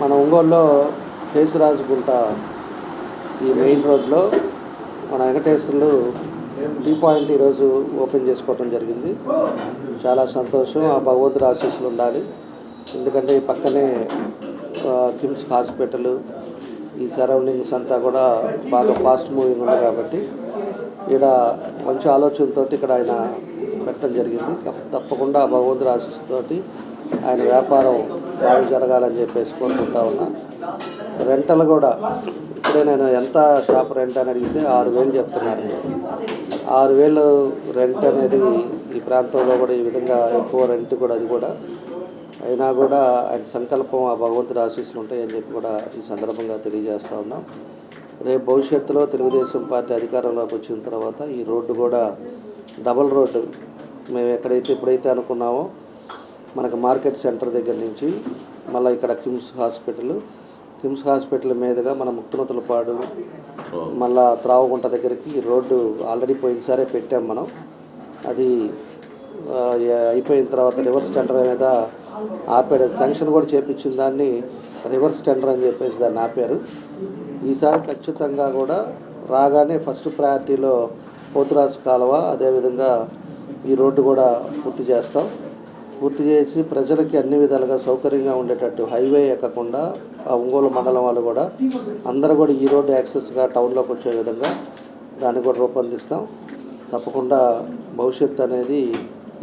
మన ఒంగోలులో కేసురాజుకుంట ఈ మెయిన్ రోడ్లో మన వెంకటేశ్వర్లు టీ పాయింట్ ఈరోజు ఓపెన్ చేసుకోవడం జరిగింది. చాలా సంతోషం ఆ భగవంతుడి ఆశీస్సులు ఉండాలి. ఎందుకంటే ఈ పక్కనే కిమ్స్ హాస్పిటల్ ఈ సరౌండింగ్స్ అంతా కూడా బాగా ఫాస్ట్ మూవింగ్ ఉంది కాబట్టి ఇక్కడ మంచి ఆలోచనతో ఇక్కడ ఆయన పెట్టడం జరిగింది. తప్ప- తప్పకుండా ఆ భగవంతుడి ఆశీస్సుతోటి ఆయన వ్యాపారం బాగా జరగాలని చెప్పేసి కోరుకుంటా ఉన్నా. రెంటలు కూడా ఇప్పుడే నేను ఎంత షాప్ రెంట్ అని అడిగితే ఆరు వేలు చెప్తున్నారు. ఆరు వేలు రెంట్ అనేది ఈ ప్రాంతంలో కూడా ఈ విధంగా ఎక్కువ రెంట్ కూడా అది కూడా. అయినా కూడా ఆయన సంకల్పం ఆ భగవంతుడి ఆశీస్సులు ఉంటాయని చెప్పి కూడా ఈ సందర్భంగా తెలియజేస్తూ ఉన్నాం. రేపు భవిష్యత్తులో తెలుగుదేశం పార్టీ అధికారంలోకి వచ్చిన తర్వాత ఈ రోడ్డు కూడా డబల్ రోడ్డు మేము ఎక్కడైతే ఎప్పుడైతే అనుకున్నామో మనకు మార్కెట్ సెంటర్ దగ్గర నుంచి మళ్ళీ ఇక్కడ కిమ్స్ హాస్పిటల్ కిమ్స్ హాస్పిటల్ మీదుగా మన ముక్తునతులపాడు మళ్ళా త్రావగుంట దగ్గరికి రోడ్డు ఆల్రెడీ పోయినసారే పెట్టాం మనం. అది అయిపోయిన తర్వాత రివర్స్ టెండర్ మీద ఆపాడు. శాంక్షన్ కూడా చేపించిన దాన్ని రివర్స్ టెండర్ అని చెప్పేసి దాన్ని ఆపారు. ఈసారి ఖచ్చితంగా కూడా రాగానే ఫస్ట్ ప్రయారిటీలో పోతురాజు కాలువ అదేవిధంగా ఈ రోడ్డు కూడా పూర్తి చేస్తాం. పూర్తి చేసి ప్రజలకి అన్ని విధాలుగా సౌకర్యంగా ఉండేటట్టు హైవే ఎక్కకుండా ఒంగోలు మండలం వాళ్ళు కూడా అందరూ కూడా ఈ రోడ్డు యాక్సెస్గా టౌన్లోకి వచ్చే విధంగా దాన్ని కూడా రూపొందిస్తాం. తప్పకుండా భవిష్యత్తు అనేది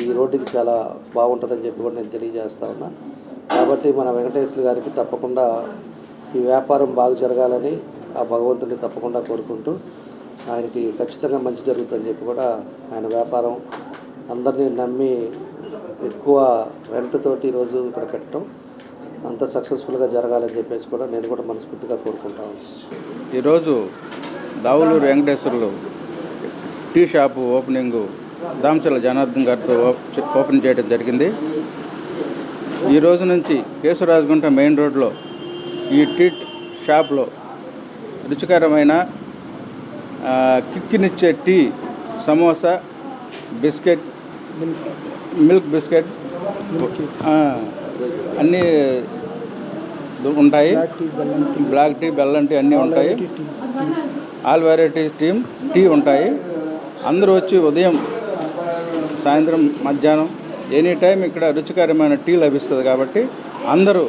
ఈ రోడ్డుకి చాలా బాగుంటుందని చెప్పి కూడా నేను తెలియజేస్తా ఉన్నా. కాబట్టి మన వెంకటేశ్వర గారికి తప్పకుండా ఈ వ్యాపారం బాగా జరగాలని ఆ భగవంతుని తప్పకుండా కోరుకుంటూ ఆయనకి ఖచ్చితంగా మంచి జరుగుతుందని చెప్పి కూడా ఆయన వ్యాపారం అందరినీ నమ్మి ఎక్కువ రెంట్ తోటి ఈరోజు ఇక్కడ పెట్టడం అంత సక్సెస్ఫుల్గా జరగాలని చెప్పేసి కూడా నేను కూడా మనస్ఫూర్తిగా కోరుకుంటాను ఈరోజు Davuluru Venkateswarlu tea shop opening Damsala Janardhan గారితో ఓపెన్ చేయడం జరిగింది. ఈ రోజు నుంచి కేశవరాజగుంట మెయిన్ రోడ్లో ఈ టీ షాప్లో రుచికరమైన కిక్కినిచ్చే tea samosa biscuit milk biscuit అన్నీ ఉంటాయి. బ్లాక్ టీ బెల్లం టీ అన్నీ ఉంటాయి. ఆల్ వెరైటీస్ టీ టీ ఉంటాయి. అందరూ వచ్చి ఉదయం సాయంత్రం మధ్యాహ్నం ఎనీ టైం ఇక్కడ రుచికరమైన టీ లభిస్తుంది కాబట్టి అందరూ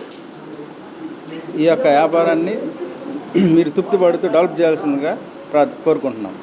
ఈ యొక్క వ్యాపారాన్ని మీరు తృప్తి పడుతూ డెవలప్ చేయాల్సిందిగా ప్రా కోరుకుంటున్నాం.